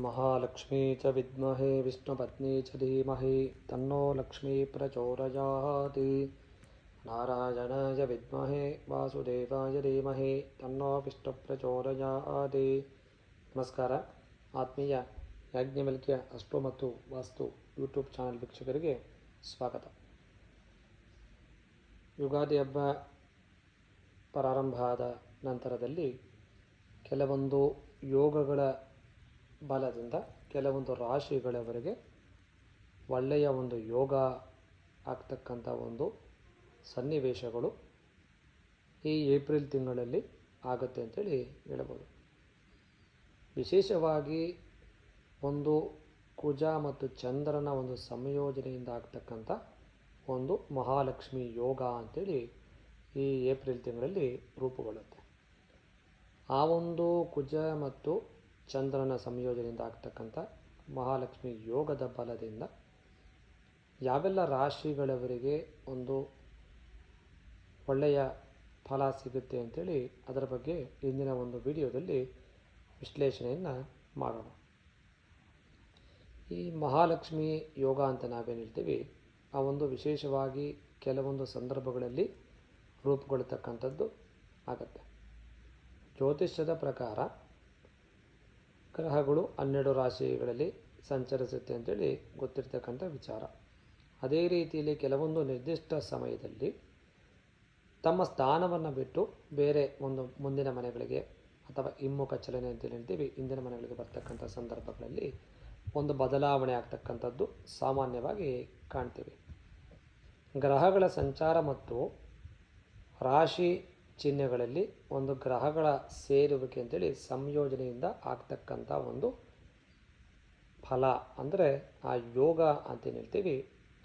महालक्ष्मी च विद्महे विष्णुपत्नी च धीमहि तन्नो लक्ष्मी प्रचोदयाति नारायणाय विद्महे वासुदेवाय धीमहि ತನ್ನೋ ವಿಷ್ಣು ಪ್ರಚೋದಯಾತಿ ನಮಸ್ಕಾರ ಆತ್ಮೀಯ ಯಾಜ್ಞವಲ್ಕ್ಯ ಅಸ್ಟ್ರೋ ಮತ್ತು ವಾಸ್ತು ಯೂಟ್ಯೂಬ್ ಚಾನಲ್ ವೀಕ್ಷಕರಿಗೆ ಸ್ವಾಗತ ಯುಗಾದಿ ಹಬ್ಬ ಪ್ರಾರಂಭ ಆದ ನಂತರದಲ್ಲಿ ಕೆಲವೊಂದು ಯೋಗಗಳ ಬಲದಿಂದ ಕೆಲವೊಂದು ರಾಶಿಗಳವರೆಗೆ ಒಳ್ಳೆಯ ಒಂದು ಯೋಗ ಆಗ್ತಕ್ಕಂಥ ಒಂದು ಸನ್ನಿವೇಶಗಳು ಈ ಏಪ್ರಿಲ್ ತಿಂಗಳಲ್ಲಿ ಆಗುತ್ತೆ ಅಂತೇಳಿ ಹೇಳ್ಬೋದು ವಿಶೇಷವಾಗಿ ಒಂದು ಕುಜ ಮತ್ತು ಚಂದ್ರನ ಒಂದು ಸಂಯೋಜನೆಯಿಂದ ಆಗ್ತಕ್ಕಂಥ ಒಂದು ಮಹಾಲಕ್ಷ್ಮಿ ಯೋಗ ಅಂತೇಳಿ ಈ ಏಪ್ರಿಲ್ ತಿಂಗಳಲ್ಲಿ ರೂಪುಗೊಳ್ಳುತ್ತೆ. ಆ ಒಂದು ಕುಜ ಮತ್ತು ಚಂದ್ರನ ಸಂಯೋಜನೆಯಿಂದ ಆಗ್ತಕ್ಕಂಥ ಮಹಾಲಕ್ಷ್ಮಿ ಯೋಗದ ಬಲದಿಂದ ಯಾವೆಲ್ಲ ರಾಶಿಗಳವರಿಗೆ ಒಂದು ಒಳ್ಳೆಯ ಫಲ ಸಿಗುತ್ತೆ ಅಂಥೇಳಿ ಅದರ ಬಗ್ಗೆ ಇಂದಿನ ಒಂದು ವಿಡಿಯೋದಲ್ಲಿ ವಿಶ್ಲೇಷಣೆಯನ್ನು ಮಾಡೋಣ. ಈ ಮಹಾಲಕ್ಷ್ಮಿ ಯೋಗ ಅಂತ ನಾವೇನು ಹೇಳ್ತೀವಿ, ಆ ಒಂದು ವಿಶೇಷವಾಗಿ ಕೆಲವೊಂದು ಸಂದರ್ಭಗಳಲ್ಲಿ ರೂಪುಗೊಳ್ತಕ್ಕಂಥದ್ದು ಆಗತ್ತೆ. ಜ್ಯೋತಿಷ್ಯದ ಪ್ರಕಾರ ಗ್ರಹಗಳು ಹನ್ನೆರಡು ರಾಶಿಗಳಲ್ಲಿ ಸಂಚರಿಸುತ್ತೆ ಅಂತೇಳಿ ಗೊತ್ತಿರ್ತಕ್ಕಂಥ ವಿಚಾರ. ಅದೇ ರೀತಿಯಲ್ಲಿ ಕೆಲವೊಂದು ನಿರ್ದಿಷ್ಟ ಸಮಯದಲ್ಲಿ ತಮ್ಮ ಸ್ಥಾನವನ್ನು ಬಿಟ್ಟು ಬೇರೆ ಒಂದು ಮುಂದಿನ ಮನೆಗಳಿಗೆ ಅಥವಾ ಹಿಮ್ಮುಖ ಚಲನೆ ಅಂತ ಹೇಳ್ತೀವಿ ಇಂದಿನ ಮನೆಗಳಿಗೆ ಬರ್ತಕ್ಕಂಥ ಸಂದರ್ಭಗಳಲ್ಲಿ ಒಂದು ಬದಲಾವಣೆ ಆಗ್ತಕ್ಕಂಥದ್ದು ಸಾಮಾನ್ಯವಾಗಿ ಕಾಣ್ತೀವಿ. ಗ್ರಹಗಳ ಸಂಚಾರ ಮತ್ತು ರಾಶಿ ಚಿಹ್ನೆಗಳಲ್ಲಿ ಒಂದು ಗ್ರಹಗಳ ಸೇರುವಿಕೆ ಅಂತೇಳಿ ಸಂಯೋಜನೆಯಿಂದ ಆಗ್ತಕ್ಕಂಥ ಒಂದು ಫಲ. ಅಂದರೆ ಆ ಯೋಗ ಅಂತೇನು ಹೇಳ್ತೀವಿ,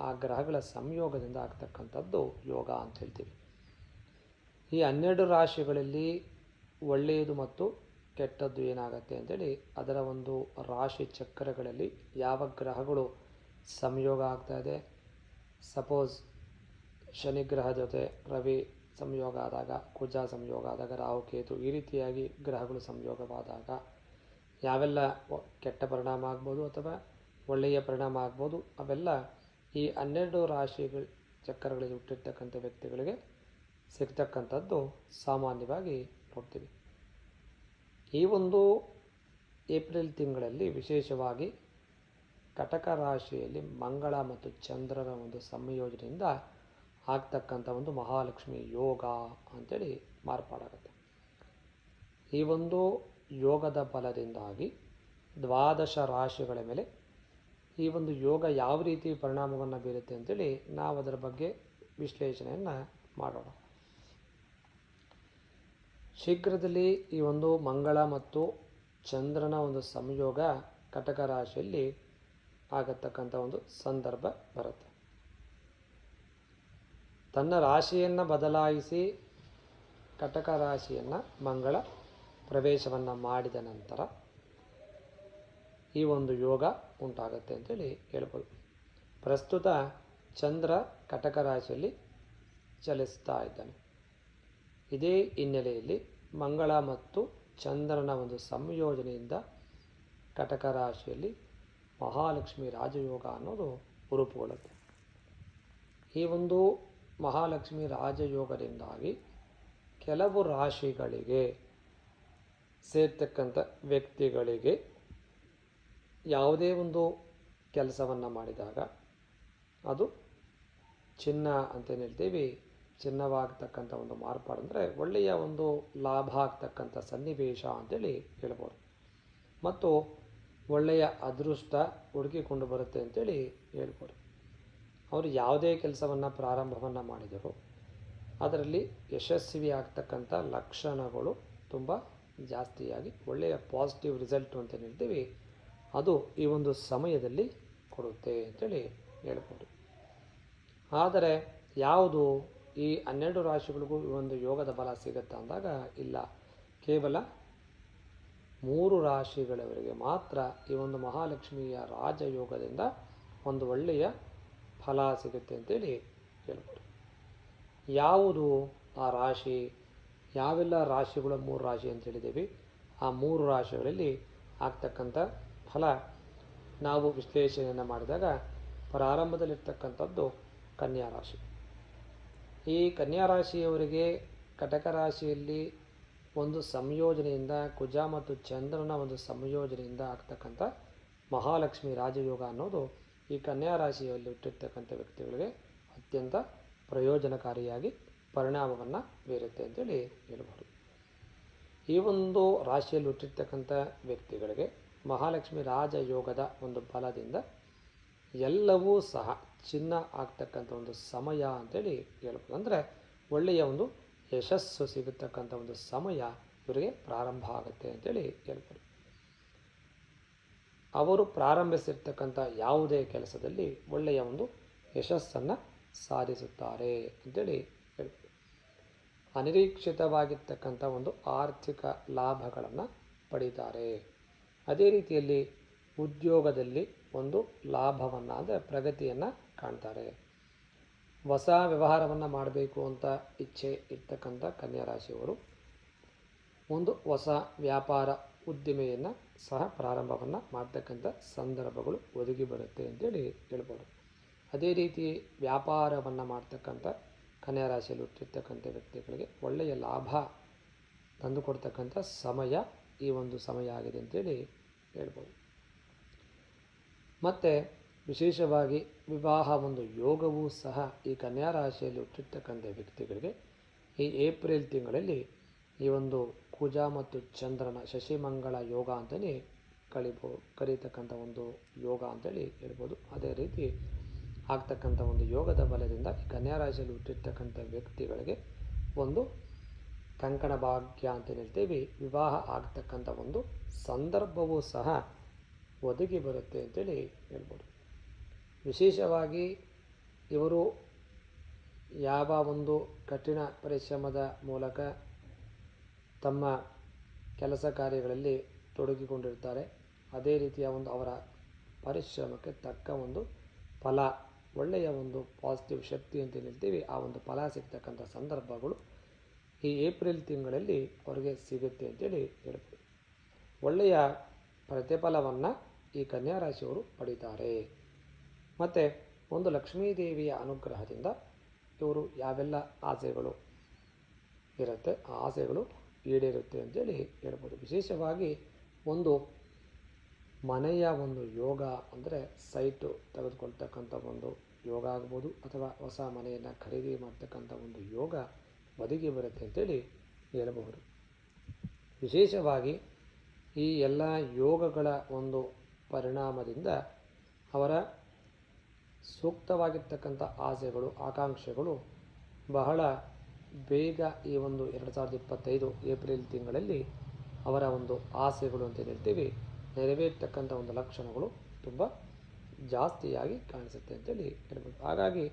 ಆ ಗ್ರಹಗಳ ಸಂಯೋಗದಿಂದ ಆಗ್ತಕ್ಕಂಥದ್ದು ಯೋಗ ಅಂತ ಹೇಳ್ತೀವಿ. ಈ ಹನ್ನೆರಡು ರಾಶಿಗಳಲ್ಲಿ ಒಳ್ಳೆಯದು ಮತ್ತು ಕೆಟ್ಟದ್ದು ಏನಾಗುತ್ತೆ ಅಂತೇಳಿ ಅದರ ಒಂದು ರಾಶಿ ಚಕ್ರಗಳಲ್ಲಿ ಯಾವ ಗ್ರಹಗಳು ಸಂಯೋಗ ಆಗ್ತಾ ಇದೆ? ಸಪೋಸ್ ಶನಿ ಗ್ರಹ ಜೊತೆ ರವಿ ಸಂಯೋಗ ಆದಾಗ ಕುಜ ಸಂಯೋಗ ಆದಾಗ ರಾಹುಕೇತು ಈ ರೀತಿಯಾಗಿ ಗ್ರಹಗಳು ಸಂಯೋಗವಾದಾಗ ಯಾವೆಲ್ಲ ಕೆಟ್ಟ ಪರಿಣಾಮ ಆಗ್ಬೋದು ಅಥವಾ ಒಳ್ಳೆಯ ಪರಿಣಾಮ ಆಗ್ಬೋದು, ಅವೆಲ್ಲ ಈ ಹನ್ನೆರಡು ರಾಶಿಗಳ, ಚಕ್ರಗಳಲ್ಲಿ ಹುಟ್ಟಿರ್ತಕ್ಕಂಥ ವ್ಯಕ್ತಿಗಳಿಗೆ ಸಿಗ್ತಕ್ಕಂಥದ್ದು ಸಾಮಾನ್ಯವಾಗಿ ನೋಡ್ತೀವಿ. ಈ ಒಂದು ಏಪ್ರಿಲ್ ತಿಂಗಳಲ್ಲಿ ವಿಶೇಷವಾಗಿ ಕಟಕ ರಾಶಿಯಲ್ಲಿ ಮಂಗಳ ಮತ್ತು ಚಂದ್ರನ ಒಂದು ಸಂಯೋಜನೆಯಿಂದ ಆಗ್ತಕ್ಕಂಥ ಒಂದು ಮಹಾಲಕ್ಷ್ಮಿ ಯೋಗ ಅಂಥೇಳಿ ಮಾರ್ಪಾಡಾಗುತ್ತೆ. ಈ ಒಂದು ಯೋಗದ ಬಲದಿಂದಾಗಿ ದ್ವಾದಶ ರಾಶಿಗಳ ಮೇಲೆ ಈ ಒಂದು ಯೋಗ ಯಾವ ರೀತಿ ಪರಿಣಾಮವನ್ನು ಬೀರುತ್ತೆ ಅಂತೇಳಿ ನಾವು ಅದರ ಬಗ್ಗೆ ವಿಶ್ಲೇಷಣೆಯನ್ನು ಮಾಡೋಣ. ಶೀಘ್ರದಲ್ಲಿ ಈ ಒಂದು ಮಂಗಳ ಮತ್ತು ಚಂದ್ರನ ಒಂದು ಸಂಯೋಗ ಕಟಕ ರಾಶಿಯಲ್ಲಿ ಆಗತಕ್ಕಂಥ ಒಂದು ಸಂದರ್ಭ ಬರುತ್ತೆ. ತನ್ನ ರಾಶಿಯನ್ನು ಬದಲಾಯಿಸಿ ಕಟಕ ರಾಶಿಯನ್ನು ಮಂಗಳ ಪ್ರವೇಶವನ್ನು ಮಾಡಿದ ನಂತರ ಈ ಒಂದು ಯೋಗ ಉಂಟಾಗುತ್ತೆ ಅಂತೇಳಿ ಹೇಳ್ಬೋದು. ಪ್ರಸ್ತುತ ಚಂದ್ರ ಕಟಕ ರಾಶಿಯಲ್ಲಿ ಚಲಿಸ್ತಾ ಇದ್ದಾನೆ. ಇದೇ ಹಿನ್ನೆಲೆಯಲ್ಲಿ ಮಂಗಳ ಮತ್ತು ಚಂದ್ರನ ಒಂದು ಸಂಯೋಜನೆಯಿಂದ ಕಟಕ ರಾಶಿಯಲ್ಲಿ ಮಹಾಲಕ್ಷ್ಮಿ ರಾಜಯೋಗ ಅನ್ನೋದು ರೂಪುಗೊಳ್ಳುತ್ತೆ. ಈ ಒಂದು ಮಹಾಲಕ್ಷ್ಮಿ ರಾಜಯೋಗದಿಂದಾಗಿ ಕೆಲವು ರಾಶಿಗಳಿಗೆ ಸೇರ್ತಕ್ಕಂಥ ವ್ಯಕ್ತಿಗಳಿಗೆ ಯಾವುದೇ ಒಂದು ಕೆಲಸವನ್ನು ಮಾಡಿದಾಗ ಅದು ಚಿನ್ನ ಅಂತೇನು ಹೇಳ್ತೀವಿ? ಚಿನ್ನವಾಗ್ತಕ್ಕಂಥ ಒಂದು ಮಾರ್ಪಾಡು ಅಂದರೆ ಒಳ್ಳೆಯ ಒಂದು ಲಾಭ ಆಗ್ತಕ್ಕಂಥ ಸನ್ನಿವೇಶ ಅಂತೇಳಿ ಹೇಳ್ಬೋದು. ಮತ್ತು ಒಳ್ಳೆಯ ಅದೃಷ್ಟ ಹುಡುಕಿಕೊಂಡು ಬರುತ್ತೆ ಅಂತೇಳಿ ಹೇಳ್ಬೋದು. ಅವರು ಯಾವುದೇ ಕೆಲಸವನ್ನು ಪ್ರಾರಂಭವನ್ನು ಮಾಡಿದರು. ಅದರಲ್ಲಿ ಯಶಸ್ವಿ ಆಗ್ತಕ್ಕಂಥ ಲಕ್ಷಣಗಳು ತುಂಬ ಜಾಸ್ತಿಯಾಗಿ ಒಳ್ಳೆಯ ಪಾಸಿಟಿವ್ ರಿಸಲ್ಟು ಅಂತ ಹೇಳ್ತೀವಿ. ಅದು ಈ ಒಂದು ಸಮಯದಲ್ಲಿ ಕೊಡುತ್ತೆ ಅಂತೇಳಿ ಹೇಳ್ಬೋದು. ಆದರೆ ಯಾವುದು ಈ ಹನ್ನೆರಡು ರಾಶಿಗಳಿಗೂ ಈ ಒಂದು ಯೋಗದ ಬಲ ಸಿಗುತ್ತೆ ಅಂದಾಗ ಇಲ್ಲ. ಕೇವಲ ಮೂರು ರಾಶಿಗಳವರಿಗೆ ಮಾತ್ರ ಈ ಒಂದು ಮಹಾಲಕ್ಷ್ಮಿಯ ರಾಜಯೋಗದಿಂದ ಒಂದು ಒಳ್ಳೆಯ ಫಲ ಸಿಗುತ್ತೆ ಅಂತೇಳಿ ಹೇಳ್ಬೋದು ಯಾವುದು ಆ ರಾಶಿ, ಯಾವೆಲ್ಲ ರಾಶಿಗಳು ಮೂರು ರಾಶಿ ಅಂತ ಹೇಳಿದ್ದೀವಿ, ಆ ಮೂರು ರಾಶಿಗಳಲ್ಲಿ ಆಗ್ತಕ್ಕಂಥ ಫಲ ನಾವು ವಿಶ್ಲೇಷಣೆಯನ್ನು ಮಾಡಿದಾಗ ಪ್ರಾರಂಭದಲ್ಲಿರ್ತಕ್ಕಂಥದ್ದು ಕನ್ಯಾ ರಾಶಿ. ಈ ಕನ್ಯಾ ರಾಶಿಯವರಿಗೆ ಕಟಕ ರಾಶಿಯಲ್ಲಿ ಒಂದು ಸಂಯೋಜನೆಯಿಂದ ಕುಜ ಮತ್ತು ಚಂದ್ರನ ಒಂದು ಸಂಯೋಜನೆಯಿಂದ ಆಗ್ತಕ್ಕಂಥ ಮಹಾಲಕ್ಷ್ಮಿ ರಾಜಯೋಗ ಅನ್ನೋದು ಈ ಕನ್ಯಾ ರಾಶಿಯಲ್ಲಿ ಹುಟ್ಟಿರ್ತಕ್ಕಂಥ ವ್ಯಕ್ತಿಗಳಿಗೆ ಅತ್ಯಂತ ಪ್ರಯೋಜನಕಾರಿಯಾಗಿ ಪರಿಣಾಮವನ್ನು ಬೀರುತ್ತೆ ಅಂತೇಳಿ ಹೇಳ್ಬೋದು. ಈ ಒಂದು ರಾಶಿಯಲ್ಲಿ ಹುಟ್ಟಿರ್ತಕ್ಕಂಥ ವ್ಯಕ್ತಿಗಳಿಗೆ ಮಹಾಲಕ್ಷ್ಮಿ ರಾಜಯೋಗದ ಒಂದು ಬಲದಿಂದ ಎಲ್ಲವೂ ಸಹ ಚಿನ್ನ ಆಗ್ತಕ್ಕಂಥ ಒಂದು ಸಮಯ ಅಂತೇಳಿ ಹೇಳ್ಬೋದು. ಅಂದರೆ ಒಳ್ಳೆಯ ಒಂದು ಯಶಸ್ಸು ಸಿಗತಕ್ಕಂಥ ಒಂದು ಸಮಯ ಇವರಿಗೆ ಪ್ರಾರಂಭ ಆಗುತ್ತೆ ಅಂತೇಳಿ ಹೇಳ್ಬೋದು. ಅವರು ಪ್ರಾರಂಭಿಸಿರ್ತಕ್ಕಂಥ ಯಾವುದೇ ಕೆಲಸದಲ್ಲಿ ಒಳ್ಳೆಯ ಒಂದು ಯಶಸ್ಸನ್ನು ಸಾಧಿಸುತ್ತಾರೆ ಅಂತೇಳಿ ಹೇಳ್ಬೋದು ಅನಿರೀಕ್ಷಿತವಾಗಿರ್ತಕ್ಕಂಥ ಒಂದು ಆರ್ಥಿಕ ಲಾಭಗಳನ್ನು ಪಡೀತಾರೆ. ಅದೇ ರೀತಿಯಲ್ಲಿ ಉದ್ಯೋಗದಲ್ಲಿ ಒಂದು ಲಾಭವನ್ನು ಅಂದರೆ ಪ್ರಗತಿಯನ್ನು ಕಾಣ್ತಾರೆ. ಹೊಸ ವ್ಯವಹಾರವನ್ನು ಮಾಡಬೇಕು ಅಂತ ಇಚ್ಛೆ ಇರ್ತಕ್ಕಂಥ ಕನ್ಯಾ ರಾಶಿಯವರು ಒಂದು ಹೊಸ ವ್ಯಾಪಾರ ಉದ್ದಿಮೆಯನ್ನು ಸಹ ಪ್ರಾರಂಭವನ್ನು ಮಾಡ್ತಕ್ಕಂಥ ಸಂದರ್ಭಗಳು ಒದಗಿ ಬರುತ್ತೆ ಅಂತೇಳಿ ಹೇಳ್ಬೋದು. ಅದೇ ರೀತಿ ವ್ಯಾಪಾರವನ್ನು ಮಾಡ್ತಕ್ಕಂಥ ಕನ್ಯಾ ರಾಶಿಯಲ್ಲಿ ಹುಟ್ಟಿರ್ತಕ್ಕಂಥ ವ್ಯಕ್ತಿಗಳಿಗೆ ಒಳ್ಳೆಯ ಲಾಭ ತಂದುಕೊಡ್ತಕ್ಕಂಥ ಸಮಯ ಈ ಒಂದು ಸಮಯ ಆಗಿದೆ ಅಂತೇಳಿ ಹೇಳ್ಬೋದು. ಮತ್ತು ವಿಶೇಷವಾಗಿ ವಿವಾಹ ಒಂದು ಯೋಗವೂ ಸಹ ಈ ಕನ್ಯಾ ರಾಶಿಯಲ್ಲಿ ಹುಟ್ಟಿರ್ತಕ್ಕಂಥ ವ್ಯಕ್ತಿಗಳಿಗೆ ಈ ಏಪ್ರಿಲ್ ತಿಂಗಳಲ್ಲಿ ಈ ಒಂದು ಕುಜ ಮತ್ತು ಚಂದ್ರನ ಶಶಿಮಂಗಳ ಯೋಗ ಅಂತಲೇ ಕಳಿಬೋ, ಕರೀತಕ್ಕಂಥ ಒಂದು ಯೋಗ ಅಂತೇಳಿ ಹೇಳ್ಬೋದು. ಅದೇ ರೀತಿ ಆಗ್ತಕ್ಕಂಥ ಒಂದು ಯೋಗದ ಬಲದಿಂದ ಈ ಕನ್ಯಾ ರಾಶಿಯಲ್ಲಿ ಹುಟ್ಟಿರ್ತಕ್ಕಂಥ ವ್ಯಕ್ತಿಗಳಿಗೆ ಒಂದು ಕಂಕಣ ಭಾಗ್ಯ ಅಂತ ಹೇಳ್ತೀವಿ. ವಿವಾಹ ಆಗ್ತಕ್ಕಂಥ ಒಂದು ಸಂದರ್ಭವೂ ಸಹ ಒದಗಿ ಬರುತ್ತೆ ಅಂತೇಳಿ ಹೇಳ್ಬೋದು. ವಿಶೇಷವಾಗಿ ಇವರು ಯಾವ ಒಂದು ಕಠಿಣ ಪರಿಶ್ರಮದ ಮೂಲಕ ತಮ್ಮ ಕೆಲಸ ಕಾರ್ಯಗಳಲ್ಲಿ ತೊಡಗಿಕೊಂಡಿರ್ತಾರೆ ಅದೇ ರೀತಿಯ ಒಂದು ಅವರ ಪರಿಶ್ರಮಕ್ಕೆ ತಕ್ಕ ಒಂದು ಫಲ, ಒಳ್ಳೆಯ ಒಂದು ಪಾಸಿಟಿವ್ ಶಕ್ತಿ ಅಂತ ಹೇಳ್ತೀವಿ. ಆ ಒಂದು ಫಲ ಸಿಗ್ತಕ್ಕಂಥ ಸಂದರ್ಭಗಳು ಈ ಏಪ್ರಿಲ್ ತಿಂಗಳಲ್ಲಿ ಅವರಿಗೆ ಸಿಗುತ್ತೆ ಅಂತೇಳಿ ಹೇಳ್ಬೋದು. ಒಳ್ಳೆಯ ಪ್ರತಿಫಲವನ್ನು ಈ ಕನ್ಯಾ ರಾಶಿಯವರು ಪಡಿತಾರೆ. ಮತ್ತು ಒಂದು ಲಕ್ಷ್ಮೀದೇವಿಯ ಅನುಗ್ರಹದಿಂದ ಇವರು ಯಾವೆಲ್ಲ ಆಸೆಗಳು ಇರುತ್ತೆ? ಆ ಆಸೆಗಳು ಈಡೇರುತ್ತೆ ಅಂತೇಳಿ ಹೇಳ್ಬೋದು. ವಿಶೇಷವಾಗಿ ಒಂದು ಮನೆಯ ಒಂದು ಯೋಗ ಅಂದರೆ ಸೈಟು ತೆಗೆದುಕೊಳ್ತಕ್ಕಂಥ ಒಂದು ಯೋಗ ಆಗ್ಬೋದು, ಅಥವಾ ಹೊಸ ಮನೆಯನ್ನು ಖರೀದಿ ಮಾಡ್ತಕ್ಕಂಥ ಒಂದು ಯೋಗ ಬದುಕಿ ಬರುತ್ತೆ ಅಂತೇಳಿ ಹೇಳಬಹುದು. ವಿಶೇಷವಾಗಿ ಈ ಎಲ್ಲ ಯೋಗಗಳ ಒಂದು ಪರಿಣಾಮದಿಂದ ಅವರ ಸೂಕ್ತವಾಗಿರ್ತಕ್ಕಂಥ ಆಸೆಗಳು, ಆಕಾಂಕ್ಷೆಗಳು ಬಹಳ ಬೇಗ ಈ ಒಂದು ಎರಡು ಸಾವಿರದ ಇಪ್ಪತ್ತೈದು ಏಪ್ರಿಲ್ ತಿಂಗಳಲ್ಲಿ ಅವರ ಒಂದು ಆಸೆಗಳು ಅಂತ ಹೇಳ್ತೀವಿ, ನೆರವೇರ್ತಕ್ಕಂಥ ಒಂದು ಲಕ್ಷಣಗಳು ತುಂಬ ಜಾಸ್ತಿಯಾಗಿ ಕಾಣಿಸುತ್ತೆ ಅಂತೇಳಿ ಹೇಳ್ಬೋದು. ಹಾಗಾಗಿ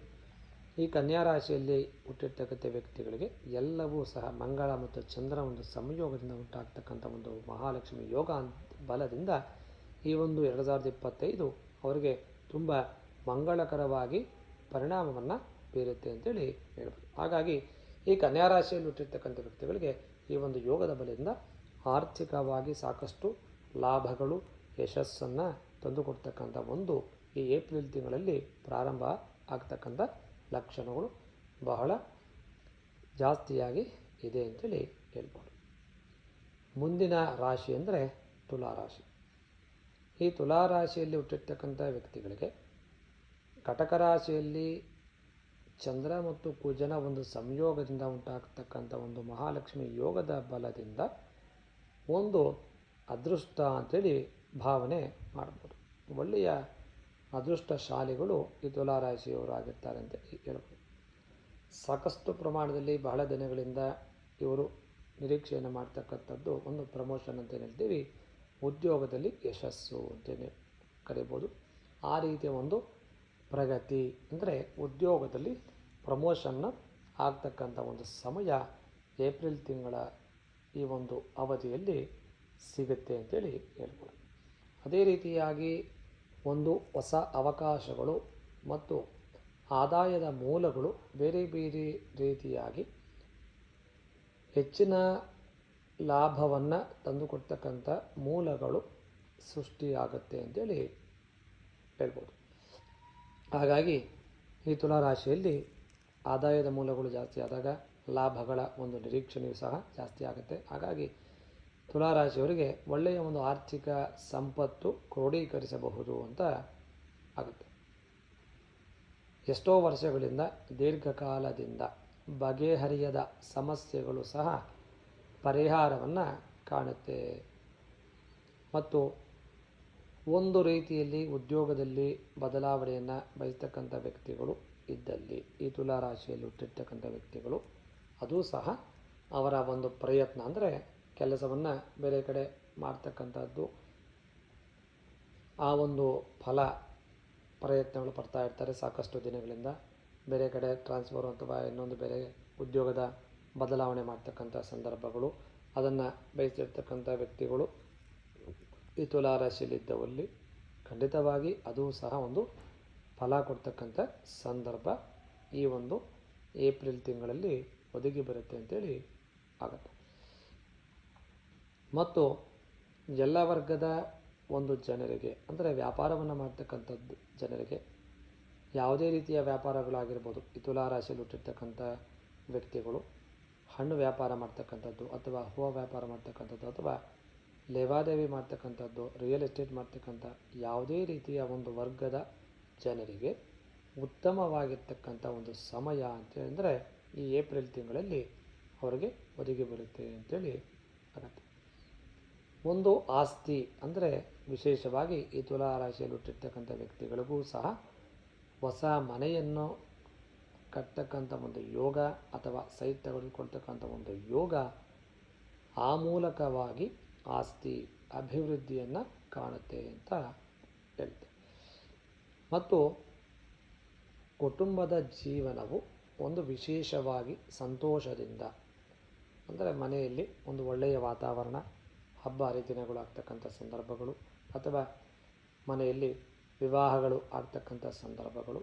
ಈ ಕನ್ಯಾ ರಾಶಿಯಲ್ಲಿ ಹುಟ್ಟಿರ್ತಕ್ಕಂಥ ವ್ಯಕ್ತಿಗಳಿಗೆ ಎಲ್ಲವೂ ಸಹ ಮಂಗಳ ಮತ್ತು ಚಂದ್ರ ಒಂದು ಸಂಯೋಗದಿಂದ ಉಂಟಾಗ್ತಕ್ಕಂಥ ಒಂದು ಮಹಾಲಕ್ಷ್ಮಿ ಯೋಗ ಬಲದಿಂದ ಈ ಒಂದು ಎರಡು ಸಾವಿರದ ಇಪ್ಪತ್ತೈದು ಅವರಿಗೆ ತುಂಬ ಮಂಗಳಕರವಾಗಿ ಪರಿಣಾಮವನ್ನು ಬೀರುತ್ತೆ ಅಂತೇಳಿ ಹೇಳ್ಬೋದು. ಹಾಗಾಗಿ ಈ ಕನ್ಯಾ ರಾಶಿಯಲ್ಲಿ ಹುಟ್ಟಿರ್ತಕ್ಕಂಥ ವ್ಯಕ್ತಿಗಳಿಗೆ ಈ ಒಂದು ಯೋಗದ ಬಲದಿಂದ ಆರ್ಥಿಕವಾಗಿ ಸಾಕಷ್ಟು ಲಾಭಗಳು, ಯಶಸ್ಸನ್ನು ತಂದುಕೊಡ್ತಕ್ಕಂಥ ಒಂದು ಈ ಏಪ್ರಿಲ್ ತಿಂಗಳಲ್ಲಿ ಪ್ರಾರಂಭ ಆಗ್ತಕ್ಕಂಥ ಲಕ್ಷಣಗಳು ಬಹಳ ಜಾಸ್ತಿಯಾಗಿ ಇದೆ ಅಂತೇಳಿ ಹೇಳ್ಬೋದು. ಮುಂದಿನ ರಾಶಿ ಅಂದರೆ ತುಲಾ ರಾಶಿ. ಈ ತುಲಾ ರಾಶಿಯಲ್ಲಿ ಹುಟ್ಟಿರ್ತಕ್ಕಂಥ ವ್ಯಕ್ತಿಗಳಿಗೆ ಕಟಕ ರಾಶಿಯಲ್ಲಿ ಚಂದ್ರ ಮತ್ತು ಕುಜನ ಒಂದು ಸಂಯೋಗದಿಂದ ಉಂಟಾಗ್ತಕ್ಕಂಥ ಒಂದು ಮಹಾಲಕ್ಷ್ಮಿ ಯೋಗದ ಬಲದಿಂದ ಒಂದು ಅದೃಷ್ಟ ಅಂತೇಳಿ ಭಾವನೆ ಮಾಡ್ಬೋದು. ಒಳ್ಳೆಯ ಅದೃಷ್ಟಶಾಲಿಗಳು ಈ ತುಲಾರಾಶಿಯವರು ಆಗಿರ್ತಾರೆ ಅಂತ ಹೇಳ್ಬೋದು. ಸಾಕಷ್ಟು ಪ್ರಮಾಣದಲ್ಲಿ ಬಹಳ ದಿನಗಳಿಂದ ಇವರು ನಿರೀಕ್ಷೆಯನ್ನು ಮಾಡ್ತಕ್ಕಂಥದ್ದು ಒಂದು ಪ್ರಮೋಷನ್ ಅಂತ ಹೇಳ್ತೀವಿ. ಉದ್ಯೋಗದಲ್ಲಿ ಯಶಸ್ಸು ಅಂತಲೇ ಕರಿಬೋದು. ಆ ರೀತಿಯ ಒಂದು ಪ್ರಗತಿ ಅಂದರೆ ಉದ್ಯೋಗದಲ್ಲಿ ಪ್ರಮೋಷನ್ನ ಆಗ್ತಕ್ಕಂಥ ಒಂದು ಸಮಯ ಏಪ್ರಿಲ್ ತಿಂಗಳ ಈ ಒಂದು ಅವಧಿಯಲ್ಲಿ ಸಿಗುತ್ತೆ ಅಂತೇಳಿ ಹೇಳ್ಬೋದು. ಅದೇ ರೀತಿಯಾಗಿ ಒಂದು ಹೊಸ ಅವಕಾಶಗಳು ಮತ್ತು ಆದಾಯದ ಮೂಲಗಳು ಬೇರೆ ಬೇರೆ ರೀತಿಯಾಗಿ ಹೆಚ್ಚಿನ ಲಾಭವನ್ನು ತಂದುಕೊಡ್ತಕ್ಕಂಥ ಮೂಲಗಳು ಸೃಷ್ಟಿಯಾಗುತ್ತೆ ಅಂತೇಳಿ ಹೇಳ್ಬೋದು. ಹಾಗಾಗಿ ಈ ತುಲಾರಾಶಿಯಲ್ಲಿ ಆದಾಯದ ಮೂಲಗಳು ಜಾಸ್ತಿ ಆದಾಗ ಲಾಭಗಳ ಒಂದು ನಿರೀಕ್ಷಣೆಯೂ ಸಹ ಜಾಸ್ತಿ ಆಗುತ್ತೆ. ಹಾಗಾಗಿ ತುಲಾರಾಶಿಯವರಿಗೆ ಒಳ್ಳೆಯ ಒಂದು ಆರ್ಥಿಕ ಸಂಪತ್ತು ಕ್ರೋಢೀಕರಿಸಬಹುದು ಅಂತ ಆಗುತ್ತೆ. ಎಷ್ಟೋ ವರ್ಷಗಳಿಂದ, ದೀರ್ಘಕಾಲದಿಂದ ಬಗೆಹರಿಯದ ಸಮಸ್ಯೆಗಳು ಸಹ ಪರಿಹಾರವನ್ನು ಕಾಣುತ್ತೆ. ಮತ್ತು ಒಂದು ರೀತಿಯಲ್ಲಿ ಉದ್ಯೋಗದಲ್ಲಿ ಬದಲಾವಣೆಯನ್ನು ಬಯಸ್ತಕ್ಕಂಥ ವ್ಯಕ್ತಿಗಳು ಇದ್ದಲ್ಲಿ ಈ ತುಲಾರಾಶಿಯಲ್ಲಿ ಹುಟ್ಟಿರ್ತಕ್ಕಂಥ ವ್ಯಕ್ತಿಗಳು, ಅದು ಸಹ ಅವರ ಒಂದು ಪ್ರಯತ್ನ ಅಂದರೆ ಕೆಲಸವನ್ನು ಬೇರೆ ಕಡೆ ಮಾಡ್ತಕ್ಕಂಥದ್ದು. ಆ ಒಂದು ಫಲ ಪ್ರಯತ್ನಗಳು ಪಡ್ತಾ ಇರ್ತಾರೆ ಸಾಕಷ್ಟು ದಿನಗಳಿಂದ. ಬೇರೆ ಕಡೆ ಟ್ರಾನ್ಸ್ಫರ್ ಅಥವಾ ಇನ್ನೊಂದು ಬೇರೆ ಉದ್ಯೋಗದ ಬದಲಾವಣೆ ಮಾಡ್ತಕ್ಕಂಥ ಸಂದರ್ಭಗಳು, ಅದನ್ನು ಬಯಸಿರ್ತಕ್ಕಂಥ ವ್ಯಕ್ತಿಗಳು ಈ ತುಲಾರಾಶಿಯಲ್ಲಿದ್ದವಲ್ಲಿ ಖಂಡಿತವಾಗಿ ಅದು ಸಹ ಒಂದು ಫಲ ಕೊಡ್ತಕ್ಕಂಥ ಸಂದರ್ಭ ಈ ಒಂದು ಏಪ್ರಿಲ್ ತಿಂಗಳಲ್ಲಿ ಒದಗಿ ಬರುತ್ತೆ ಅಂತೇಳಿ ಆಗುತ್ತೆ. ಮತ್ತು ಎಲ್ಲ ವರ್ಗದ ಒಂದು ಜನರಿಗೆ, ಅಂದರೆ ವ್ಯಾಪಾರವನ್ನು ಮಾಡ್ತಕ್ಕಂಥದ್ದು ಜನರಿಗೆ ಯಾವುದೇ ರೀತಿಯ ವ್ಯಾಪಾರಗಳಾಗಿರ್ಬೋದು, ಈ ತುಲಾರಾಶಿಯಲ್ಲಿ ಹುಟ್ಟಿರ್ತಕ್ಕಂಥ ವ್ಯಕ್ತಿಗಳು ಹಣ್ಣು ವ್ಯಾಪಾರ ಮಾಡ್ತಕ್ಕಂಥದ್ದು ಅಥವಾ ಹೂವು ವ್ಯಾಪಾರ ಮಾಡ್ತಕ್ಕಂಥದ್ದು ಅಥವಾ ಲೇವಾದೇವಿ ಮಾಡ್ತಕ್ಕಂಥದ್ದು ರಿಯಲ್ ಎಸ್ಟೇಟ್ ಮಾಡ್ತಕ್ಕಂಥ ಯಾವುದೇ ರೀತಿಯ ಒಂದು ವರ್ಗದ ಜನರಿಗೆ ಉತ್ತಮವಾಗಿರ್ತಕ್ಕಂಥ ಒಂದು ಸಮಯ ಅಂತೇಳಿದರೆ ಈ ಏಪ್ರಿಲ್ ತಿಂಗಳಲ್ಲಿ ಅವರಿಗೆ ಒದಗಿ ಬರುತ್ತೆ ಅಂತೇಳಿ ಬರುತ್ತೆ. ಒಂದು ಆಸ್ತಿ ಅಂದರೆ ವಿಶೇಷವಾಗಿ ಈ ತುಲಾ ರಾಶಿಯಲ್ಲಿ ಹುಟ್ಟಿರ್ತಕ್ಕಂಥ ವ್ಯಕ್ತಿಗಳಿಗೂ ಸಹ ಹೊಸ ಮನೆಯನ್ನು ಕಟ್ಟಕ್ಕಂಥ ಒಂದು ಯೋಗ ಅಥವಾ ಸೈಟ್ ತೆಗೆದುಕೊಳ್ತಕ್ಕಂಥ ಒಂದು ಯೋಗ ಆ ಮೂಲಕವಾಗಿ ಆಸ್ತಿ ಅಭಿವೃದ್ಧಿಯನ್ನು ಕಾಣುತ್ತೆ ಅಂತ ಹೇಳ್ತೆ. ಮತ್ತು ಕುಟುಂಬದ ಜೀವನವು ಒಂದು ವಿಶೇಷವಾಗಿ ಸಂತೋಷದಿಂದ, ಅಂದರೆ ಮನೆಯಲ್ಲಿ ಒಂದು ಒಳ್ಳೆಯ ವಾತಾವರಣ, ಹಬ್ಬ, ಹರಿದಿನಗಳು ಆಗ್ತಕ್ಕಂಥ ಸಂದರ್ಭಗಳು, ಅಥವಾ ಮನೆಯಲ್ಲಿ ವಿವಾಹಗಳು ಆಗ್ತಕ್ಕಂಥ ಸಂದರ್ಭಗಳು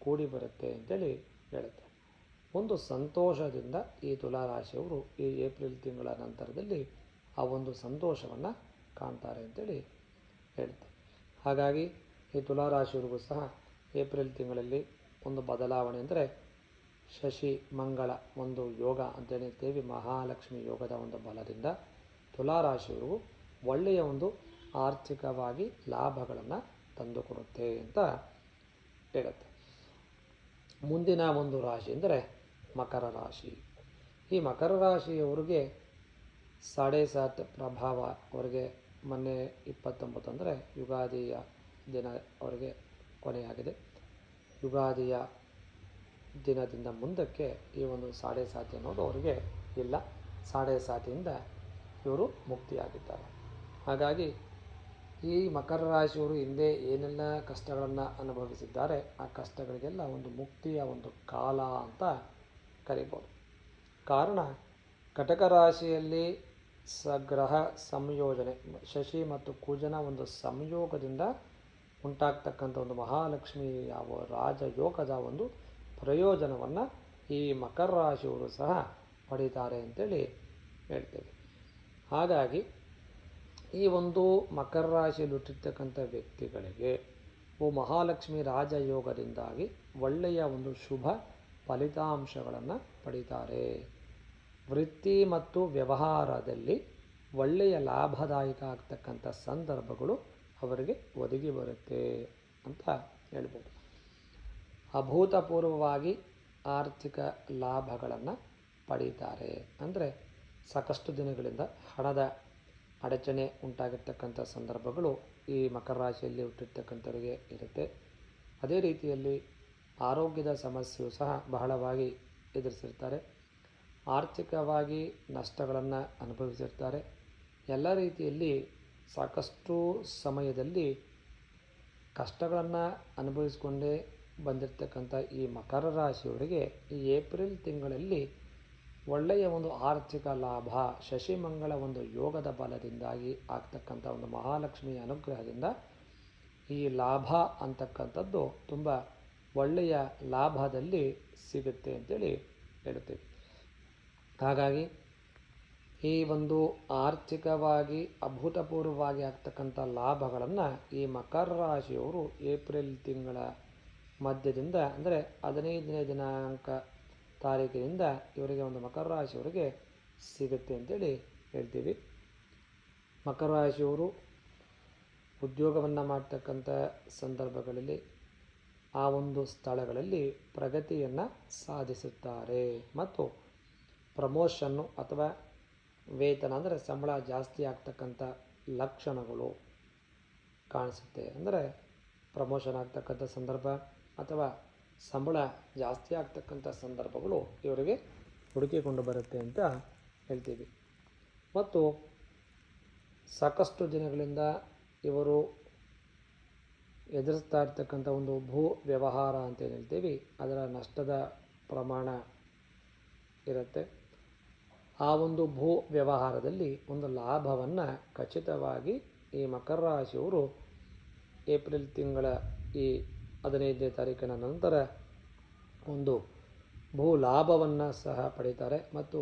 ಕೂಡಿ ಬರುತ್ತೆ ಅಂತೇಳಿ ಹೇಳುತ್ತೆ. ಒಂದು ಸಂತೋಷದಿಂದ ಈ ತುಲಾರಾಶಿಯವರು ಈ ಏಪ್ರಿಲ್ ತಿಂಗಳ ನಂತರದಲ್ಲಿ ಆ ಒಂದು ಸಂತೋಷವನ್ನು ಕಾಣ್ತಾರೆ ಅಂತೇಳಿ ಹೇಳುತ್ತೆ ಹಾಗಾಗಿ ಈ ತುಲಾರಾಶಿಯವರಿಗೂ ಸಹ ಏಪ್ರಿಲ್ ತಿಂಗಳಲ್ಲಿ ಒಂದು ಬದಲಾವಣೆ ಅಂದರೆ ಶಶಿ ಮಂಗಳ ಒಂದು ಯೋಗ ಅಂತೇಳಿ ದೇವಿ ಮಹಾಲಕ್ಷ್ಮಿ ಯೋಗದ ಒಂದು ಬಲದಿಂದ ತುಲಾರಾಶಿಯವರು ಒಳ್ಳೆಯ ಒಂದು ಆರ್ಥಿಕವಾಗಿ ಲಾಭಗಳನ್ನು ತಂದುಕೊಡುತ್ತೆ ಅಂತ ಹೇಳುತ್ತೆ. ಮುಂದಿನ ಒಂದು ರಾಶಿ ಅಂದರೆ ಮಕರ ರಾಶಿ. ಈ ಮಕರ ರಾಶಿಯವರಿಗೆ ಸಾಡೆ ಸಾತ್ ಪ್ರಭಾವ ಅವರಿಗೆ ಮೊನ್ನೆ ಇಪ್ಪತ್ತೊಂಬತ್ತು ಅಂದರೆ ಯುಗಾದಿಯ ದಿನ ಅವರಿಗೆ ಕೊನೆಯಾಗಿದೆ. ಯುಗಾದಿಯ ದಿನದಿಂದ ಮುಂದಕ್ಕೆ ಈ ಒಂದು ಸಾಡೆ ಸಾತಿ ಅನ್ನೋದು ಅವರಿಗೆ ಇಲ್ಲ. ಸಾಡೆ ಸಾತಿಯಿಂದ ಇವರು ಮುಕ್ತಿಯಾಗಿದ್ದಾರೆ. ಹಾಗಾಗಿ ಈ ಮಕರ ರಾಶಿಯವರು ಹಿಂದೆ ಏನೆಲ್ಲ ಕಷ್ಟಗಳನ್ನು ಅನುಭವಿಸಿದ್ದಾರೆ, ಆ ಕಷ್ಟಗಳಿಗೆಲ್ಲ ಒಂದು ಮುಕ್ತಿಯ ಒಂದು ಕಾಲ ಅಂತ ಕರಿಬೋದು. ಕಾರಣ, ಕಟಕ ರಾಶಿಯಲ್ಲಿ ಸಗ್ರಹ ಸಂಯೋಜನೆ, ಶಶಿ ಮತ್ತು ಕುಜನ ಒಂದು ಸಂಯೋಗದಿಂದ ಉಂಟಾಗ್ತಕ್ಕಂಥ ಒಂದು ಮಹಾಲಕ್ಷ್ಮಿ ಯಾವ ರಾಜಯೋಗದ ಒಂದು ಪ್ರಯೋಜನವನ್ನು ಈ ಮಕರ ರಾಶಿಯವರು ಸಹ ಪಡೀತಾರೆ ಅಂತೇಳಿ ಹೇಳ್ತೇವೆ. ಹಾಗಾಗಿ ಈ ಒಂದು ಮಕರ ರಾಶಿಯಲ್ಲಿ ಹುಟ್ಟಿರ್ತಕ್ಕಂಥ ವ್ಯಕ್ತಿಗಳಿಗೆ ಓ ಮಹಾಲಕ್ಷ್ಮಿ ರಾಜಯೋಗದಿಂದಾಗಿ ಒಳ್ಳೆಯ ಒಂದು ಶುಭ ಫಲಿತಾಂಶಗಳನ್ನು ಪಡೀತಾರೆ. ವೃತ್ತಿ ಮತ್ತು ವ್ಯವಹಾರದಲ್ಲಿ ಒಳ್ಳೆಯ ಲಾಭದಾಯಕ ಆಗ್ತಕ್ಕಂಥ ಸಂದರ್ಭಗಳು ಅವರಿಗೆ ಒದಗಿ ಬರುತ್ತೆ ಅಂತ ಹೇಳ್ಬೋದು. ಅಭೂತಪೂರ್ವವಾಗಿ ಆರ್ಥಿಕ ಲಾಭಗಳನ್ನು ಪಡೀತಾರೆ. ಅಂದರೆ ಸಾಕಷ್ಟು ದಿನಗಳಿಂದ ಹಣದ ಅಡಚಣೆ ಉಂಟಾಗಿರ್ತಕ್ಕಂಥ ಸಂದರ್ಭಗಳು ಈ ಮಕರ ರಾಶಿಯಲ್ಲಿ ಹುಟ್ಟಿರ್ತಕ್ಕಂಥವರಿಗೆ ಇರುತ್ತೆ. ಅದೇ ರೀತಿಯಲ್ಲಿ ಆರೋಗ್ಯದ ಸಮಸ್ಯೆಯು ಸಹ ಬಹಳವಾಗಿ ಎದುರಿಸಿರ್ತಾರೆ. ಆರ್ಥಿಕವಾಗಿ ನಷ್ಟಗಳನ್ನು ಅನುಭವಿಸಿರ್ತಾರೆ. ಎಲ್ಲ ರೀತಿಯಲ್ಲಿ ಸಾಕಷ್ಟು ಸಮಯದಲ್ಲಿ ಕಷ್ಟಗಳನ್ನು ಅನುಭವಿಸಿಕೊಂಡೇ ಬಂದಿರತಕ್ಕಂಥ ಈ ಮಕರ ರಾಶಿಯವರಿಗೆ ಈ ಏಪ್ರಿಲ್ ತಿಂಗಳಲ್ಲಿ ಒಳ್ಳೆಯ ಒಂದು ಆರ್ಥಿಕ ಲಾಭ, ಶಶಿಮಂಗಳ ಒಂದು ಯೋಗದ ಬಲದಿಂದಾಗಿ ಆಗ್ತಕ್ಕಂಥ ಒಂದು ಮಹಾಲಕ್ಷ್ಮಿಯ ಅನುಗ್ರಹದಿಂದ ಈ ಲಾಭ ಅಂತಕ್ಕಂಥದ್ದು ತುಂಬ ಒಳ್ಳೆಯ ಲಾಭದಲ್ಲಿ ಸಿಗುತ್ತೆ ಅಂತೇಳಿ ಹೇಳುತ್ತೇವೆ. ಹಾಗಾಗಿ ಈ ಒಂದು ಆರ್ಥಿಕವಾಗಿ ಅಭೂತಪೂರ್ವವಾಗಿ ಆಗ್ತಕ್ಕಂಥ ಲಾಭಗಳನ್ನು ಈ ಮಕರ ರಾಶಿಯವರು ಏಪ್ರಿಲ್ ತಿಂಗಳ ಮಧ್ಯದಿಂದ, ಅಂದರೆ ಹದಿನೈದನೇ ದಿನಾಂಕ ತಾರೀಕಿನಿಂದ ಇವರಿಗೆ ಒಂದು ಮಕರ ರಾಶಿಯವರಿಗೆ ಸಿಗುತ್ತೆ ಅಂತೇಳಿ ಹೇಳ್ತೀವಿ. ಮಕರ ರಾಶಿಯವರು ಉದ್ಯೋಗವನ್ನು ಮಾಡ್ತಕ್ಕಂಥ ಸಂದರ್ಭಗಳಲ್ಲಿ, ಆ ಒಂದು ಸ್ಥಳಗಳಲ್ಲಿ ಪ್ರಗತಿಯನ್ನು ಸಾಧಿಸುತ್ತಾರೆ. ಮತ್ತು ಪ್ರಮೋಷನ್ನು ಅಥವಾ ವೇತನ ಅಂದರೆ ಸಂಬಳ ಜಾಸ್ತಿ ಆಗ್ತಕ್ಕಂಥ ಲಕ್ಷಣಗಳು ಕಾಣಿಸುತ್ತೆ. ಅಂದರೆ ಪ್ರಮೋಷನ್ ಆಗ್ತಕ್ಕಂಥ ಸಂದರ್ಭ ಅಥವಾ ಸಂಬಳ ಜಾಸ್ತಿ ಆಗ್ತಕ್ಕಂಥ ಸಂದರ್ಭಗಳು ಇವರಿಗೆ ಹುಡುಕಿಕೊಂಡು ಬರುತ್ತೆ ಅಂತ ಹೇಳ್ತೀವಿ. ಮತ್ತು ಸಾಕಷ್ಟು ದಿನಗಳಿಂದ ಇವರು ಎದುರಿಸ್ತಾ ಇರ್ತಕ್ಕಂಥ ಒಂದು ಭೂ ವ್ಯವಹಾರ ಅಂತ ಹೇಳ್ತೀವಿ, ಅದರ ನಷ್ಟದ ಪ್ರಮಾಣ ಇರುತ್ತೆ. ಆ ಒಂದು ಭೂ ವ್ಯವಹಾರದಲ್ಲಿ ಒಂದು ಲಾಭವನ್ನು ಖಚಿತವಾಗಿ ಈ ಮಕರ ರಾಶಿಯವರು ಏಪ್ರಿಲ್ ತಿಂಗಳ ಈ ಹದಿನೈದನೇ ತಾರೀಕಿನ ನಂತರ ಒಂದು ಭೂ ಲಾಭವನ್ನು ಸಹ ಪಡೀತಾರೆ ಮತ್ತು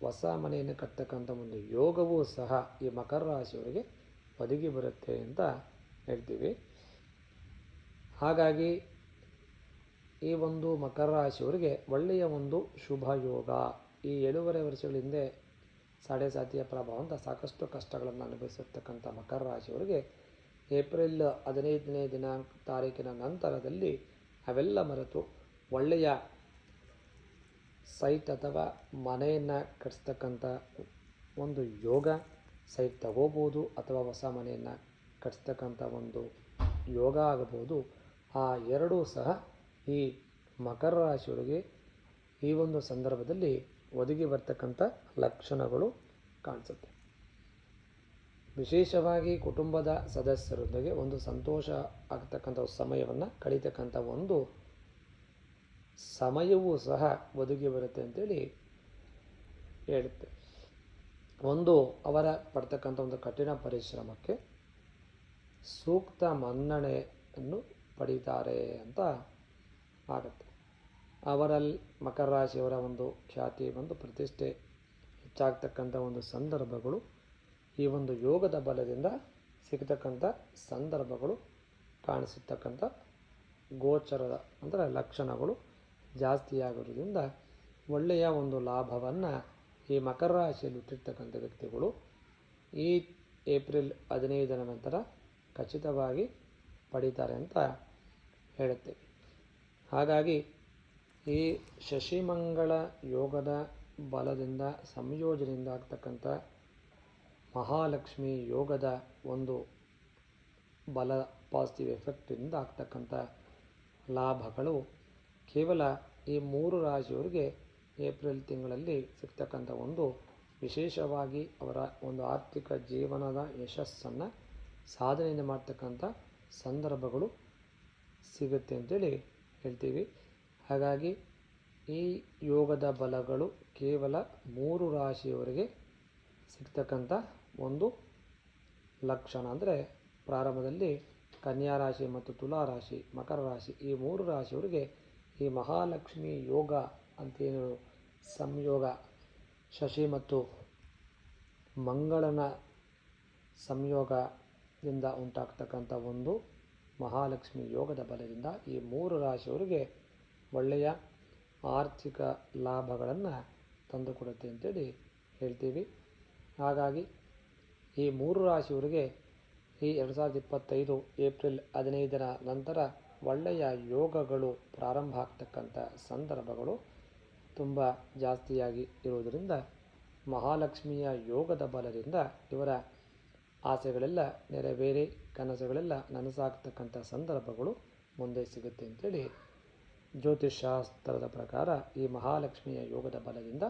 ಹೊಸ ಮನೆಯನ್ನು ಕಟ್ಟತಕ್ಕಂಥ ಒಂದು ಯೋಗವೂ ಸಹ ಈ ಮಕರ ರಾಶಿಯವರಿಗೆ ಒದಗಿ ಬರುತ್ತೆ ಅಂತ ಹೇಳ್ತೀವಿ. ಹಾಗಾಗಿ ಈ ಒಂದು ಮಕರ ರಾಶಿಯವರಿಗೆ ಒಳ್ಳೆಯ ಒಂದು ಶುಭ ಯೋಗ ಈ ಏಳೂವರೆ ವರ್ಷಗಳ ಹಿಂದೆ ಸಾಡೆ ಸಾತಿಯ ಪ್ರಭಾವ ಅಂತ ಸಾಕಷ್ಟು ಕಷ್ಟಗಳನ್ನು ಅನುಭವಿಸಿರ್ತಕ್ಕಂಥ ಮಕರ ರಾಶಿಯವರಿಗೆ ಏಪ್ರಿಲ್ ಹದಿನೈದನೇ ದಿನಾಂಕ ತಾರೀಕಿನ ನಂತರದಲ್ಲಿ ಅವೆಲ್ಲ ಮರೆತು ಒಳ್ಳೆಯ ಸೈಟ್ ಅಥವಾ ಮನೆಯನ್ನು ಕಟ್ಟಿಸ್ತಕ್ಕಂಥ ಒಂದು ಯೋಗ ಸೈಟ್ ತಗೋಬೋದು ಅಥವಾ ಹೊಸ ಮನೆಯನ್ನು ಕಟ್ಟಿಸ್ತಕ್ಕಂಥ ಒಂದು ಯೋಗ ಆಗಬಹುದು. ಆ ಎರಡೂ ಸಹ ಈ ಮಕರ ರಾಶಿಯವರಿಗೆ ಈ ಒಂದು ಸಂದರ್ಭದಲ್ಲಿ ಒದಗಿ ಬರ್ತಕ್ಕಂಥ ಲಕ್ಷಣಗಳು ಕಾಣಿಸುತ್ತೆ. ವಿಶೇಷವಾಗಿ ಕುಟುಂಬದ ಸದಸ್ಯರೊಂದಿಗೆ ಒಂದು ಸಂತೋಷ ಆಗ್ತಕ್ಕಂಥ ಸಮಯವನ್ನು ಕಳೀತಕ್ಕಂಥ ಒಂದು ಸಮಯವೂ ಸಹ ಒದಗಿ ಬರುತ್ತೆ ಅಂತೇಳಿ ಹೇಳುತ್ತೆ. ಒಂದು ಅವರ ಪಡ್ತಕ್ಕಂಥ ಒಂದು ಕಠಿಣ ಪರಿಶ್ರಮಕ್ಕೆ ಸೂಕ್ತ ಮನ್ನಣೆಯನ್ನು ಪಡೀತಾರೆ ಅಂತ ಆಗುತ್ತೆ. ಅವರಲ್ಲಿ ಮಕರ ರಾಶಿಯವರ ಒಂದು ಖ್ಯಾತಿ ಒಂದು ಪ್ರತಿಷ್ಠೆ ಹೆಚ್ಚಾಗ್ತಕ್ಕಂಥ ಒಂದು ಸಂದರ್ಭಗಳು. ಈ ಒಂದು ಯೋಗದ ಬಲದಿಂದ ಸಿಗತಕ್ಕಂಥ ಸಂದರ್ಭಗಳು ಕಾಣಿಸ್ತಕ್ಕಂಥ ಗೋಚರದ ಅಂದರೆ ಲಕ್ಷಣಗಳು ಜಾಸ್ತಿಯಾಗಿರೋದ್ರಿಂದ ಒಳ್ಳೆಯ ಒಂದು ಲಾಭವನ್ನು ಈ ಮಕರ ರಾಶಿಯಲ್ಲಿ ಹುಟ್ಟಿರ್ತಕ್ಕಂಥ ವ್ಯಕ್ತಿಗಳು ಈ ಏಪ್ರಿಲ್ ಹದಿನೈದರ ನಂತರ ಖಚಿತವಾಗಿ ಪಡೀತಾರೆ ಅಂತ ಹೇಳುತ್ತೆ ಹಾಗಾಗಿ ಈ ಶಶಿಮಂಗಳ ಯೋಗದ ಬಲದಿಂದ ಸಂಯೋಜನೆಯಿಂದ ಆಗ್ತಕ್ಕಂಥ ಮಹಾಲಕ್ಷ್ಮಿ ಯೋಗದ ಒಂದು ಬಲ ಪಾಸಿಟಿವ್ ಎಫೆಕ್ಟಿಂದ ಆಗ್ತಕ್ಕಂಥ ಲಾಭಗಳು ಕೇವಲ ಈ ಮೂರು ರಾಶಿಯವರಿಗೆ ಏಪ್ರಿಲ್ ತಿಂಗಳಲ್ಲಿ ಸಿಗ್ತಕ್ಕಂಥ ಒಂದು ವಿಶೇಷವಾಗಿ ಅವರ ಒಂದು ಆರ್ಥಿಕ ಜೀವನದ ಯಶಸ್ಸನ್ನು ಸಾಧನೆಯಿಂದ ಮಾಡ್ತಕ್ಕಂಥ ಸಂದರ್ಭಗಳು ಸಿಗುತ್ತೆ ಅಂತೇಳಿ ಹೇಳ್ತೀವಿ. ಹಾಗಾಗಿ ಈ ಯೋಗದ ಬಲಗಳು ಕೇವಲ ಮೂರು ರಾಶಿಯವರಿಗೆ ಸಿಗ್ತಕ್ಕಂಥ ಒಂದು ಲಕ್ಷಣ. ಅಂದರೆ ಪ್ರಾರಂಭದಲ್ಲಿ ಕನ್ಯಾ ರಾಶಿ ಮತ್ತು ತುಲಾ ರಾಶಿ, ಮಕರ ರಾಶಿ, ಈ ಮೂರು ರಾಶಿಯವರಿಗೆ ಈ ಮಹಾಲಕ್ಷ್ಮಿ ಯೋಗ ಅಂತೇನು ಸಂಯೋಗ, ಶಶಿ ಮತ್ತು ಮಂಗಳನ ಸಂಯೋಗದಿಂದ ಉಂಟಾಗ್ತಕ್ಕಂಥ ಒಂದು ಮಹಾಲಕ್ಷ್ಮಿ ಯೋಗದ ಬಲದಿಂದ ಈ ಮೂರು ರಾಶಿಯವರಿಗೆ ಒಳ್ಳೆಯ ಆರ್ಥಿಕ ಲಾಭಗಳನ್ನು ತಂದುಕೊಡುತ್ತೆ ಅಂತೇಳಿ ಹೇಳ್ತೀವಿ. ಹಾಗಾಗಿ ಈ ಮೂರು ರಾಶಿಯವರಿಗೆ ಈ ಎರಡು ಸಾವಿರದ ಇಪ್ಪತ್ತೈದು ಏಪ್ರಿಲ್ ಹದಿನೈದರ ನಂತರ ಒಳ್ಳೆಯ ಯೋಗಗಳು ಪ್ರಾರಂಭ ಆಗ್ತಕ್ಕಂಥ ಸಂದರ್ಭಗಳು ತುಂಬ ಜಾಸ್ತಿಯಾಗಿ ಇರುವುದರಿಂದ ಮಹಾಲಕ್ಷ್ಮಿಯ ಯೋಗದ ಬಲದಿಂದ ಇವರ ಆಸೆಗಳೆಲ್ಲ ನೆರವೇರಿ, ಕನಸುಗಳೆಲ್ಲ ನನಸಾಗ್ತಕ್ಕಂಥ ಸಂದರ್ಭಗಳು ಮುಂದೆ ಸಿಗುತ್ತೆ ಅಂತೇಳಿ ಜ್ಯೋತಿಷಾಸ್ತ್ರದ ಪ್ರಕಾರ ಈ ಮಹಾಲಕ್ಷ್ಮಿಯ ಯೋಗದ ಬಲದಿಂದ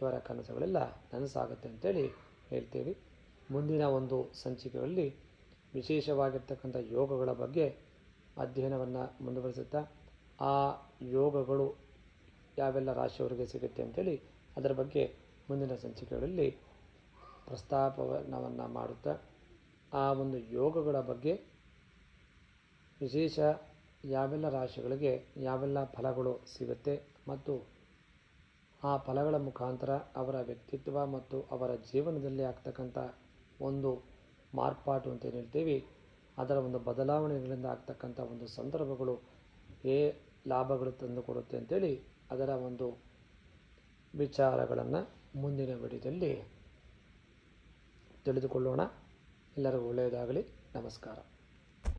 ಇವರ ಕನಸುಗಳೆಲ್ಲ ನನಸಾಗುತ್ತೆ ಅಂತೇಳಿ ಹೇಳ್ತೀವಿ. ಮುಂದಿನ ಒಂದು ಸಂಚಿಕೆಗಳಲ್ಲಿ ವಿಶೇಷವಾಗಿರ್ತಕ್ಕಂಥ ಯೋಗಗಳ ಬಗ್ಗೆ ಅಧ್ಯಯನವನ್ನು ಮುಂದುವರಿಸುತ್ತಾ ಆ ಯೋಗಗಳು ಯಾವೆಲ್ಲ ರಾಶಿಯವರಿಗೆ ಸಿಗುತ್ತೆ ಅಂತೇಳಿ ಅದರ ಬಗ್ಗೆ ಮುಂದಿನ ಸಂಚಿಕೆಗಳಲ್ಲಿ ಪ್ರಸ್ತಾಪವನ್ನು ಮಾಡುತ್ತಾ ಆ ಒಂದು ಯೋಗಗಳ ಬಗ್ಗೆ ವಿಶೇಷ ಯಾವೆಲ್ಲ ರಾಶಿಗಳಿಗೆ ಯಾವೆಲ್ಲ ಫಲಗಳು ಸಿಗುತ್ತೆ ಮತ್ತು ಆ ಫಲಗಳ ಮುಖಾಂತರ ಅವರ ವ್ಯಕ್ತಿತ್ವ ಮತ್ತು ಅವರ ಜೀವನದಲ್ಲಿ ಆಗ್ತಕ್ಕಂಥ ಒಂದು ಮಾರ್ಪಾಟು ಅಂತ ಹೇಳ್ತೀವಿ, ಅದರ ಒಂದು ಬದಲಾವಣೆಗಳಿಂದ ಆಗ್ತಕ್ಕಂಥ ಒಂದು ಸಂದರ್ಭಗಳು ಏ ಲಾಭಗಳು ತಂದುಕೊಡುತ್ತೆ ಅಂತೇಳಿ ಅದರ ಒಂದು ವಿಚಾರಗಳನ್ನು ಮುಂದಿನ ವಿಡಿಯೋದಲ್ಲಿ ತಿಳಿದುಕೊಳ್ಳೋಣ. ಎಲ್ಲರಿಗೂ ಒಳ್ಳೆಯದಾಗಲಿ. ನಮಸ್ಕಾರ.